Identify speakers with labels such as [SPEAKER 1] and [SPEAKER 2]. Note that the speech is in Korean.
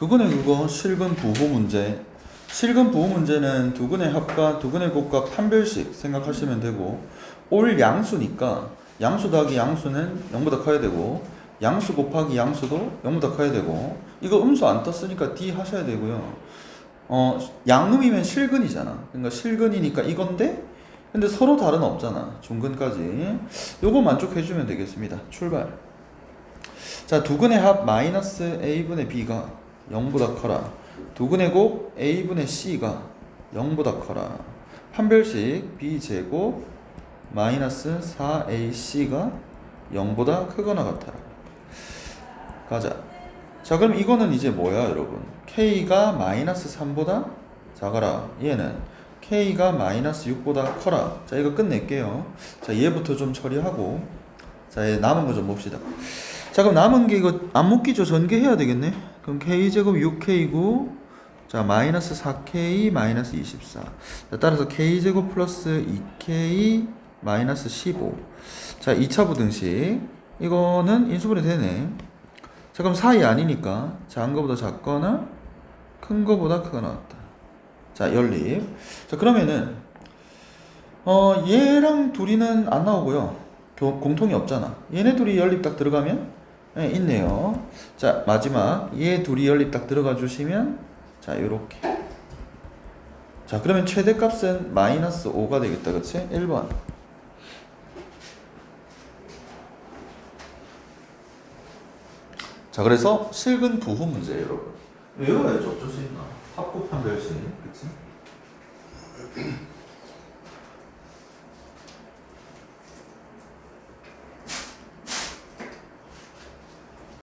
[SPEAKER 1] 그거네 그거 실근 부호 문제. 실근 부호 문제는 두근의 합과 두근의 곱과 판별식 생각하시면 되고 올 양수니까 양수 더하기 양수는 0보다 커야 되고 양수 곱하기 양수도 0보다 커야 되고 이거 음수 안 떴으니까 D 하셔야 되고요. 어 양음이면 실근이잖아. 그러니까 실근이니까 이건데 근데 서로 다른 없잖아. 중근까지. 요거 만족해주면 되겠습니다. 출발. 자, 두근의 합 마이너스 a분의 b가 0보다 커라. 두근의 곱 a분의 c가 0보다 커라. 판별식 b제곱 마이너스 4ac가 0보다 크거나 같아라. 가자. 자, 그럼 이거는 이제 뭐야, 여러분? k가 마이너스 3보다 작아라. 얘는 k가 마이너스 6보다 커라. 자, 이거 끝낼게요. 자, 얘부터 좀 처리하고 자, 얘 남은 거 좀 봅시다. 자, 그럼 남은 게 이거 안 묶이죠? 전개해야 되겠네. 그럼 k제곱 6k고 자, 마이너스 4k 마이너스 24. 자, 따라서 k제곱 플러스 2k 마이너스 15. 자, 2차 부등식. 이거는 인수분해 되네. 자, 그럼 사이 아니니까 작은 거보다 작거나 큰 거보다 크거나 같다. 자, 연립. 자, 그러면은 어, 얘랑 둘이는 안 나오고요. 교- 공통이 없잖아. 얘네 둘이 연립 딱 들어가면 예, 있네요. 자, 마지막 얘 둘이 연립 딱 들어가 주시면 자, 요렇게. 자, 그러면 최대 값은 마이너스 5가 되겠다. 그치? 1번. 자, 그래서 실근 부호 문제예요, 여러분. 외워야죠. 어쩔 수 있나? 합구 판별식. 그치?